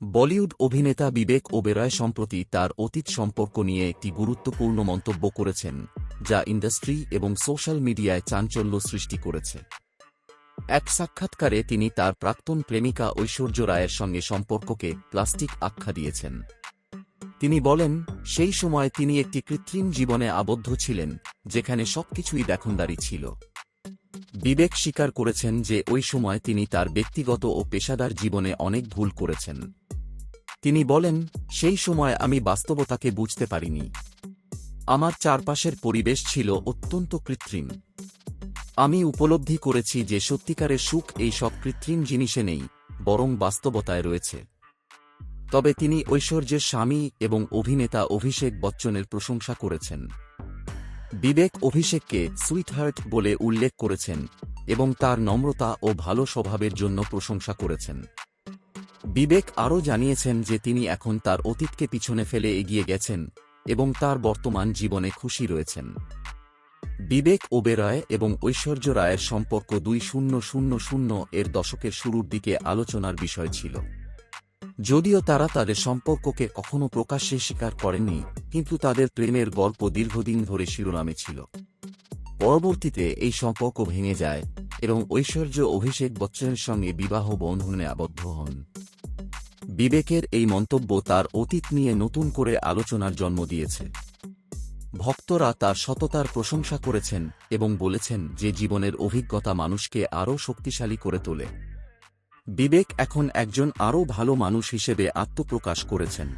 বলিউড অভিনেতা বিবেক ওবেরয় সম্প্রতি তার অতীত সম্পর্ক নিয়ে একটি গুরুত্বপূর্ণ মন্তব্য করেছেন, যা ইন্ডাস্ট্রি এবং সোশ্যাল মিডিয়ায় চাঞ্চল্য সৃষ্টি করেছে। এক সাক্ষাৎকারে তিনি তার প্রাক্তন প্রেমিকা ঐশ্বর্য রায়ের সঙ্গে সম্পর্ককে প্লাস্টিক আখ্যা দিয়েছেন। তিনি বলেন, সেই সময় তিনি একটি কৃত্রিম জীবনে আবদ্ধ ছিলেন, যেখানে সবকিছুই দেখনদারি ছিল। বিবেক স্বীকার করেছেন যে ওই সময় তিনি তার ব্যক্তিগত ও পেশাদার জীবনে অনেক ভুল করেছেন। তিনি বলেন, সেই সময় আমি বাস্তবতাকে বুঝতে পারিনি। আমার চারপাশের পরিবেশ ছিল অত্যন্ত কৃত্রিম। আমি উপলব্ধি করেছি যে সত্যিকারের সুখ এই সব কৃত্রিম জিনিসে নেই, বরং বাস্তবতায় রয়েছে। তবে তিনি ঐশ্বর্যের স্বামী এবং অভিনেতা অভিষেক বচ্চনের প্রশংসা করেছেন। বিবেক অভিষেককে সুইটহার্ট বলে উল্লেখ করেছেন এবং তার নম্রতা ও ভালো স্বভাবের জন্য প্রশংসা করেছেন। বিবেক আরও জানিয়েছেন যে তিনি এখন তার অতীতকে পিছনে ফেলে এগিয়ে গেছেন এবং তার বর্তমান জীবনে খুশি রয়েছেন। বিবেক ওবেরয় এবং ঐশ্বর্য রায়ের সম্পর্ক দুই শূন্য শূন্য শূন্য এর দশকের শুরুর দিকে আলোচনার বিষয় ছিল। যদিও তারা তাদের সম্পর্ককে কখনো প্রকাশ্যে স্বীকার করেনি কিন্তু তাদের প্রেমের গল্প দীর্ঘদিন ধরে শিরোনামে ছিল। পরবর্তীতে এই সম্পর্ক ভেঙে যায় এবং ঐশ্বর্য অভিষেক বচ্চনের সঙ্গে বিবাহ বন্ধনে আবদ্ধ হন। বিবেকের এই মন্তব্য তার অতীত নিয়ে নতুন করে আলোচনার জন্ম দিয়েছে। ভক্তরা তার সততার প্রশংসা করেছেন এবং বলেছেন যে জীবনের অভিজ্ঞতা মানুষকে আরও শক্তিশালী করে তোলে। বিবেক এখন একজন আরও ভালো মানুষ হিসেবে আত্মপ্রকাশ করেছেন।